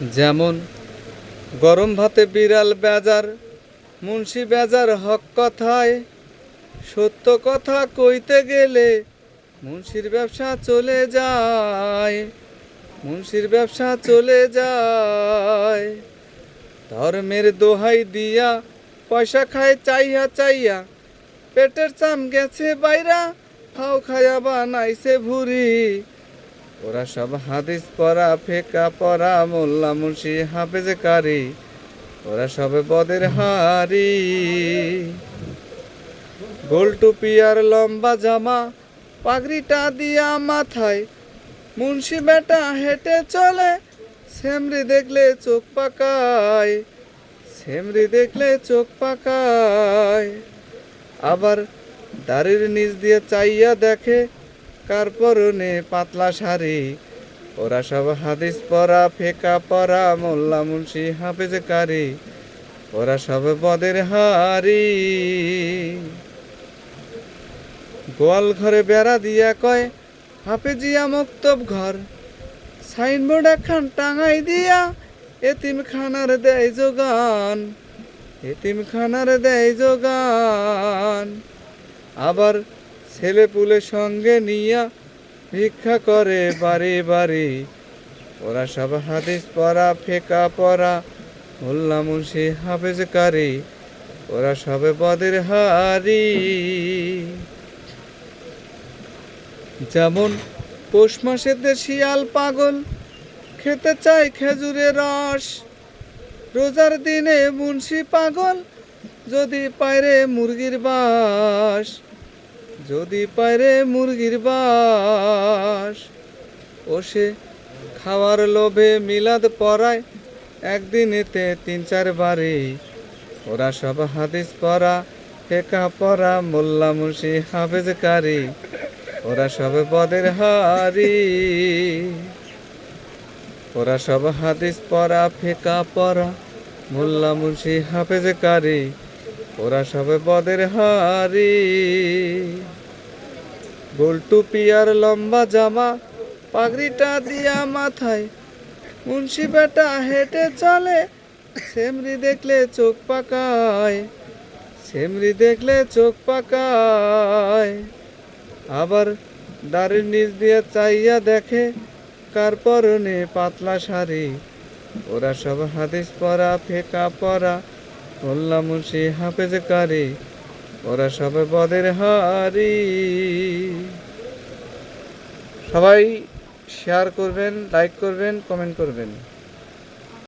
যেমন, গরম ভাতে বিড়াল বেজার, মুন্সি বেজার হক কথায়, সত্য কথা কইতে গেলে মুন্সির ব্যবসা চলে যায়, মুন্সির ব্যবসা চলে যায়। ধর্মের দোহাই দিয়া পয়সা খায় চাইয়া চাইয়া, পেটের চাম গেছে বাইরা, ফাও খায়া বানাইছে ভুরি ওরা সব হাদিস পড়া, ফেকা পড়া, মোল্লা মুন্সি হাফেজ কারি ওরা সবে বদের হারি গোল টুপি আর লম্বা জামা, পাগড়িটা দিয়া মাথায়। মুন্সি বেটা হেঁটে চলে, সেমরি দেখলে চোখ পাকায়। সেমরি দেখলে চোখ পাকায়। আবার দাড়ির নিচ দিয়ে চাইয়া দেখে কার পরনে পাতলা শাড়ি? ওরা সব হাদিস পরা ফেকা পরা মোল্লা মুন্সি হাফেজ কারি ওরা সব বদের হারি গোয়াল ঘরে বেড়া দিয়া কয়, হাফেজিয়া মক্তব ঘর। সাইনবোর্ড একখান টাঙাই দিয়া এতিম খানার দেয় যোগান। এতিম খানার দেয় যোগান। আবার ছেলে পুলে সঙ্গে নিয়া ভিক্ষা করে বাড়ি বাড়ি। ওরা সব হাদিস পড়া, ফেকা পড়া, মোল্লা মুন্সি হাফেজ কারি ওরা সবে বদের হারি। যেমন পৌষ মাসেতে শিয়াল পাগল, খেতে চায় খেজুরের রস। রোজার দিনে মুন্সি পাগল, যদি পায়রে মুরগির বাস। যদি পায়রে মুরগির বাস, ও সে খাওয়ার লোভে মিলাদ পড়ায়, একদিনেতে তিন চার বারে ওরা সব হাদিস পড়া ফেকা পড়া, মোল্লা মুশি হাফেজ কারি ওরা সব পদের হারি। ওরা সব হাদিস পড়া ফেকা পড়া, মোল্লা মুন্সি হাফেজ কারি ওরা সবে পদের হারি। গোল টুপি আর লম্বা জামা, পাগড়িটা দিয়া মাথায়। মুন্সি বেটা হেঁটে চলে, সেমরি দেখলে চোখ পাকায়। সেমরি দেখলে চোখ পাকায়। আবার দাড়ির নিচ দিয়ে চাইয়া দেখে, কার পরনে পাতলা শাড়ি। ওরা সব হাদিস পরা ফেকা পরা মোল্লা মুন্সি হাফেজ কারি? ওরা সব পদের হারি। সবাই শেয়ার করবেন লাইক করবেন কমেন্ট করবেন।